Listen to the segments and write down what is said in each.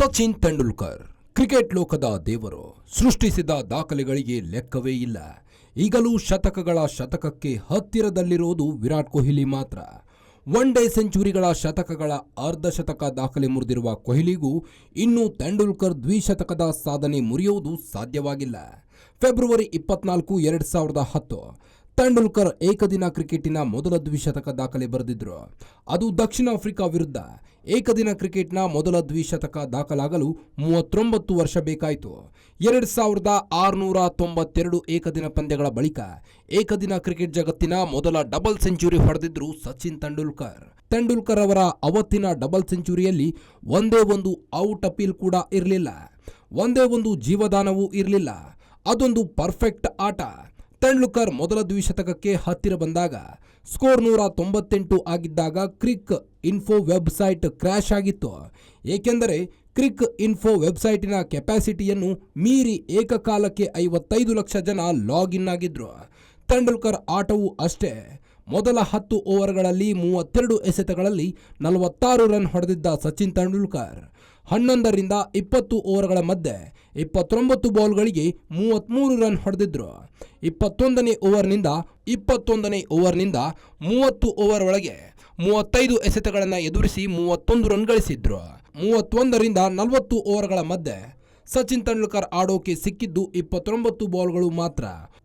Sachin Tendulkar cricket ಲೋಕದ ದೇವರು. ಸೃಷ್ಟಿಸಿದ ದಾಖಲೆಗಳಿಗೆ ಲೆಕ್ಕವೇ ಇಲ್ಲ. ಈಗಲೂ ಶತಕಗಳ ಶತಕಕ್ಕೆ ಹತ್ತಿರದಲ್ಲಿರೋದು ವಿರಾಟ್ ಕೊಹ್ಲಿ ಮಾತ್ರ. ಒನ್ ಡೇ ಸೆಂಚುರಿಗಳ ಶತಕಗಳ ಅರ್ಧ ಶತಕ ದಾಖಲೆ ಮುರಿದಿರುವ ಕೊಹ್ಲಿಗೂ ಇನ್ನೂ ತೆಂಡೂಲ್ಕರ್ ದ್ವಿಶತಕದ ಸಾಧನೆ ಮುರಿಯುವುದು ಸಾಧ್ಯವಾಗಿಲ್ಲ. ಫೆಬ್ರವರಿ ಇಪ್ಪತ್ನಾಲ್ಕು, ಎರಡು ಸಾವಿರದ ಹತ್ತು ತೆಂಡೂಲ್ಕರ್ ಏಕದಿನ ಕ್ರಿಕೆಟಿನ ಮೊದಲ ದ್ವಿಶತಕ ದಾಖಲೆ ಬರೆದಿದ್ರು. ಅದು ದಕ್ಷಿಣ ಆಫ್ರಿಕಾ ವಿರುದ್ಧ ಏಕದಿನ ಕ್ರಿಕೆಟ್ನ ಮೊದಲ ದ್ವಿಶತಕ ದಾಖಲಾಗಲು ಮೂವತ್ತೊಂಬತ್ತು ವರ್ಷ ಬೇಕಾಯಿತು. ಎರಡ್ ಸಾವಿರದ ಆರುನೂರ ತೊಂಬತ್ತೆರಡು ಏಕದಿನ ಪಂದ್ಯಗಳ ಬಳಿಕ ಏಕದಿನ ಕ್ರಿಕೆಟ್ ಜಗತ್ತಿನ ಮೊದಲ ಡಬಲ್ ಸೆಂಚುರಿ ಹೊಡೆದಿದ್ರು ಸಚಿನ್ ತೆಂಡೂಲ್ಕರ್. ತೆಂಡೂಲ್ಕರ್ ಅವರ ಅವತ್ತಿನ ಡಬಲ್ ಸೆಂಚುರಿಯಲ್ಲಿ ಒಂದೇ ಒಂದು ಔಟ್ ಅಪೀಲ್ ಕೂಡ ಇರಲಿಲ್ಲ. ಒಂದೇ ಒಂದು ಜೀವದಾನವೂ ಇರಲಿಲ್ಲ. ಅದೊಂದು ಪರ್ಫೆಕ್ಟ್ ಆಟ. ತೆಂಡೂಲ್ಕರ್ ಮೊದಲ ದ್ವಿಶತಕಕ್ಕೆ ಹತ್ತಿರ ಬಂದಾಗ ಸ್ಕೋರ್ ನೂರ ತೊಂಬತ್ತೆಂಟು ಆಗಿದ್ದಾಗ ಕ್ರಿಕ್ ಇನ್ಫೋ ವೆಬ್ಸೈಟ್ ಕ್ರ್ಯಾಶ್ ಆಗಿತ್ತು. ಏಕೆಂದರೆ ಕ್ರಿಕ್ ಇನ್ಫೋ ವೆಬ್ಸೈಟಿನ ಕೆಪಾಸಿಟಿಯನ್ನು ಮೀರಿ ಏಕಕಾಲಕ್ಕೆ ಐವತ್ತೈದು ಲಕ್ಷ ಜನ ಲಾಗಿನ್ ಆಗಿದ್ರು. ತೆಂಡೂಲ್ಕರ್ ಆಟವು ಅಷ್ಟೇ. ಮೊದಲ ಹತ್ತು ಓವರ್ಗಳಲ್ಲಿ ಮೂವತ್ತೆರಡು ಎಸೆತಗಳಲ್ಲಿ ನಲವತ್ತಾರು ರನ್ ಹೊಡೆದಿದ್ದ ಸಚಿನ್ ತೆಂಡೂಲ್ಕರ್. ಹನ್ನೊಂದರಿಂದ ಇಪ್ಪತ್ತು ಓವರ್ಗಳ ಮಧ್ಯೆ ಇಪ್ಪತ್ತೊಂಬತ್ತು ಬಾಲ್ಗಳಿಗೆ ಮೂವತ್ತ್ಮೂರು ರನ್ ಹೊಡೆದಿದ್ರು. ಇಪ್ಪತ್ತೊಂದನೇ ಓವರ್ನಿಂದ ಇಪ್ಪತ್ತೊಂದನೇ ಓವರ್ನಿಂದ ಮೂವತ್ತು ಓವರ್ ಒಳಗೆ ಮೂವತ್ತೈದು ಎಸೆತಗಳನ್ನು ಎದುರಿಸಿ ಮೂವತ್ತೊಂದು ರನ್ ಗಳಿಸಿದ್ರು. ಮೂವತ್ತೊಂದರಿಂದ ನಲವತ್ತು ಓವರ್ಗಳ ಮಧ್ಯೆ ಸಚಿನ್ ತೆಂಡೂಲ್ಕರ್ ಆಡೋಕೆ ಸಿಕ್ಕಿದ್ದು ಇಪ್ಪತ್ತೊಂಬತ್ತು ಬಾಲ್ಗಳು ಮಾತ್ರ.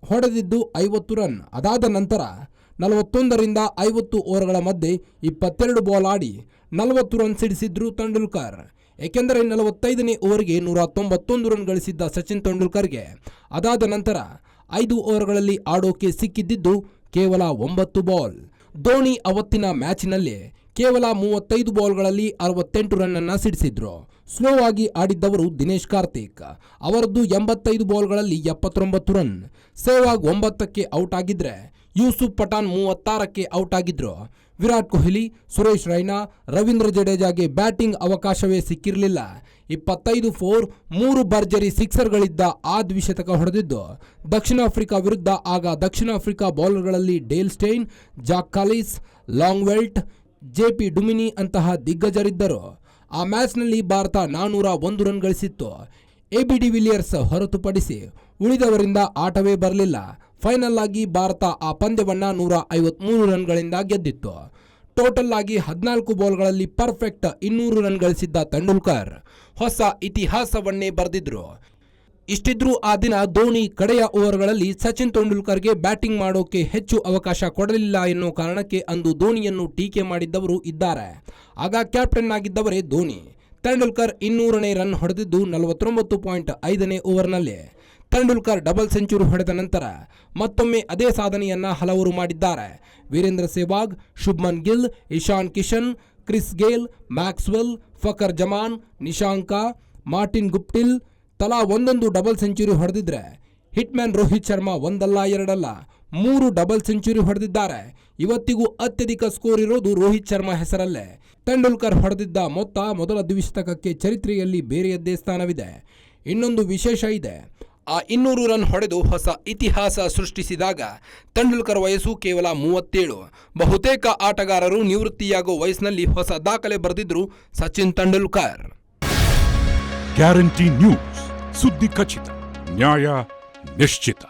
ಹೊಡೆದಿದ್ದು ಐವತ್ತು ರನ್. ಅದಾದ ನಂತರ ನಲವತ್ತೊಂದರಿಂದ ಐವತ್ತು ಓವರ್ಗಳ ಮಧ್ಯೆ ಇಪ್ಪತ್ತೆರಡು ಬಾಲ್ ಆಡಿ ನಲವತ್ತು ರನ್ ಸಿಡಿಸಿದ್ರು ತೆಂಡೂಲ್ಕರ್. ಏಕೆಂದರೆ ನಲವತ್ತೈದನೇ ಓವರ್ಗೆ ನೂರ ತೊಂಬತ್ತೊಂದು ರನ್ ಗಳಿಸಿದ್ದ ಸಚಿನ್ ತೆಂಡೂಲ್ಕರ್ಗೆ. ಅದಾದ ನಂತರ ಐದು ಓವರ್ಗಳಲ್ಲಿ ಆಡೋಕೆ ಸಿಕ್ಕಿದ್ದಿದ್ದು ಕೇವಲ ಒಂಬತ್ತು ಬಾಲ್. ಧೋನಿ ಅವತ್ತಿನ ಮ್ಯಾಚಿನಲ್ಲಿ ಕೇವಲ ಮೂವತ್ತೈದು ಬಾಲ್ಗಳಲ್ಲಿ ಅರವತ್ತೆಂಟು ರನ್ನನ್ನು ಸಿಡಿಸಿದ್ರು. ಸ್ಲೋ ಆಗಿ ಆಡಿದ್ದವರು ದಿನೇಶ್ ಕಾರ್ತಿಕ್. ಅವರದ್ದು ಎಂಬತ್ತೈದು ಬಾಲ್ಗಳಲ್ಲಿ ಎಪ್ಪತ್ತೊಂಬತ್ತು ರನ್. ಸೇವಾಗ್ ಒಂಬತ್ತಕ್ಕೆ ಔಟ್ ಆಗಿದ್ರೆ ಯೂಸುಫ್ ಪಠಾನ್ ಮೂವತ್ತಾರಕ್ಕೆ ಔಟ್ ಆಗಿದ್ರು. ವಿರಾಟ್ ಕೊಹ್ಲಿ, ಸುರೇಶ್ ರೈನಾ, ರವೀಂದ್ರ ಜಡೇಜಾಗೆ ಬ್ಯಾಟಿಂಗ್ ಅವಕಾಶವೇ ಸಿಕ್ಕಿರಲಿಲ್ಲ. ಇಪ್ಪತ್ತೈದು ಫೋರ್, ಮೂರು ಭರ್ಜರಿ ಸಿಕ್ಸರ್ಗಳಿದ್ದ ಆ ದ್ವಿಶತಕ ಹೊಡೆದಿದ್ದು. ದಕ್ಷಿಣ ಆಫ್ರಿಕಾ ವಿರುದ್ಧ ಆಗ ದಕ್ಷಿಣ Africa ಬೌಲರ್ಗಳಲ್ಲಿ Dale Steyn, Jacques Kallis, Langeveldt, J P Duminy ಅಂತಹ ದಿಗ್ಗಜರಿದ್ದರು. ಆ ಮ್ಯಾಚ್ನಲ್ಲಿ ಭಾರತ ನಾನೂರ ಒಂದು ರನ್ ಗಳಿಸಿತ್ತು. ಎಬಿ ಡಿವಿಲಿಯರ್ಸ್ ಹೊರತುಪಡಿಸಿ ಉಳಿದವರಿಂದ ಆಟವೇ ಬರಲಿಲ್ಲ. ಫೈನಲ್ ಆಗಿ ಭಾರತ ಆ ಪಂದ್ಯವನ್ನ ನೂರ ಐವತ್ಮೂರು ರನ್ಗಳಿಂದ ಗೆದ್ದಿತ್ತು. ಟೋಟಲ್ ಆಗಿ ಹದಿನಾಲ್ಕು ಬೌಲ್ಗಳಲ್ಲಿ ಪರ್ಫೆಕ್ಟ್ ಇನ್ನೂರು ರನ್ ಗಳಿಸಿದ್ದ ತೆಂಡೂಲ್ಕರ್ ಹೊಸ ಇತಿಹಾಸವನ್ನೇ ಬರೆದಿದ್ರು. ಇಷ್ಟಿದ್ರೂ ಆ ದಿನ ಧೋನಿ ಕಡೆಯ ಓವರ್ಗಳಲ್ಲಿ ಸಚಿನ್ ತೆಂಡೂಲ್ಕರ್ಗೆ ಬ್ಯಾಟಿಂಗ್ ಮಾಡೋಕೆ ಹೆಚ್ಚು ಅವಕಾಶ ಕೊಡಲಿಲ್ಲ ಎನ್ನುವ ಕಾರಣಕ್ಕೆ ಅಂದು ಧೋನಿಯನ್ನು ಟೀಕೆ ಮಾಡಿದ್ದವರು ಇದ್ದಾರೆ. ಆಗ ಕ್ಯಾಪ್ಟನ್ ಆಗಿದ್ದವರೇ ಧೋನಿ. ತೆಂಡೂಲ್ಕರ್ ಇನ್ನೂರನೇ ರನ್ ಹೊಡೆದಿದ್ದು ನಲವತ್ತೊಂಬತ್ತು ಪಾಯಿಂಟ್ ಐದನೇ ಓವರ್ನಲ್ಲಿ. ತೆಂಡೂಲ್ಕರ್ ಡಬಲ್ ಸೆಂಚುರಿ ಹೊಡೆದ ನಂತರ ಮತ್ತೊಮ್ಮೆ ಅದೇ ಸಾಧನೆಯನ್ನ ಹಲವರು ಮಾಡಿದ್ದಾರೆ. Virender Sehwag, Shubman Gill, Ishan Kishan, Chris Gayle, Maxwell, Fakhar Zaman, Nissanka, Martin Guptill ತಲಾ ಒಂದೊಂದು ಡಬಲ್ ಸೆಂಚುರಿ ಹೊಡೆದಿದ್ರೆ. ಹಿಟ್ಮ್ಯಾನ್ ರೋಹಿತ್ ಶರ್ಮಾ ಒಂದಲ್ಲ ಎರಡಲ್ಲ, ಮೂರು ಡಬಲ್ ಸೆಂಚುರಿ ಹೊಡೆದಿದ್ದಾರೆ. ಇವತ್ತಿಗೂ ಅತ್ಯಧಿಕ ಸ್ಕೋರ್ ಇರೋದು ರೋಹಿತ್ ಶರ್ಮಾ ಹೆಸರಲ್ಲೇ. ತೆಂಡೂಲ್ಕರ್ ಹೊಡೆದಿದ್ದ ಮೊತ್ತ ಮೊದಲ ದ್ವಿಶತಕಕ್ಕೆ ಚರಿತ್ರೆಯಲ್ಲಿ ಬೇರೆಯದ್ದೇ ಸ್ಥಾನವಿದೆ. ಇನ್ನೊಂದು ವಿಶೇಷ ಇದೆ. ಆ ಇನ್ನೂರು ರನ್ ಹೊಡೆದು ಹೊಸ ಇತಿಹಾಸ ಸೃಷ್ಟಿಸಿದಾಗ ತೆಂಡೂಲ್ಕರ್ ವಯಸ್ಸು ಕೇವಲ ಮೂವತ್ತೇಳು. ಬಹುತೇಕ ಆಟಗಾರರು ನಿವೃತ್ತಿಯಾಗೋ ವಯಸ್ಸಿನಲ್ಲಿ ಹೊಸ ದಾಖಲೆ ಬರೆದಿದ್ರು ಸಚಿನ್ ತೆಂಡೂಲ್ಕರ್. Guarantee news. ಸುದ್ದಿ ಖಚಿತ, ನ್ಯಾಯ ನಿಶ್ಚಿತ.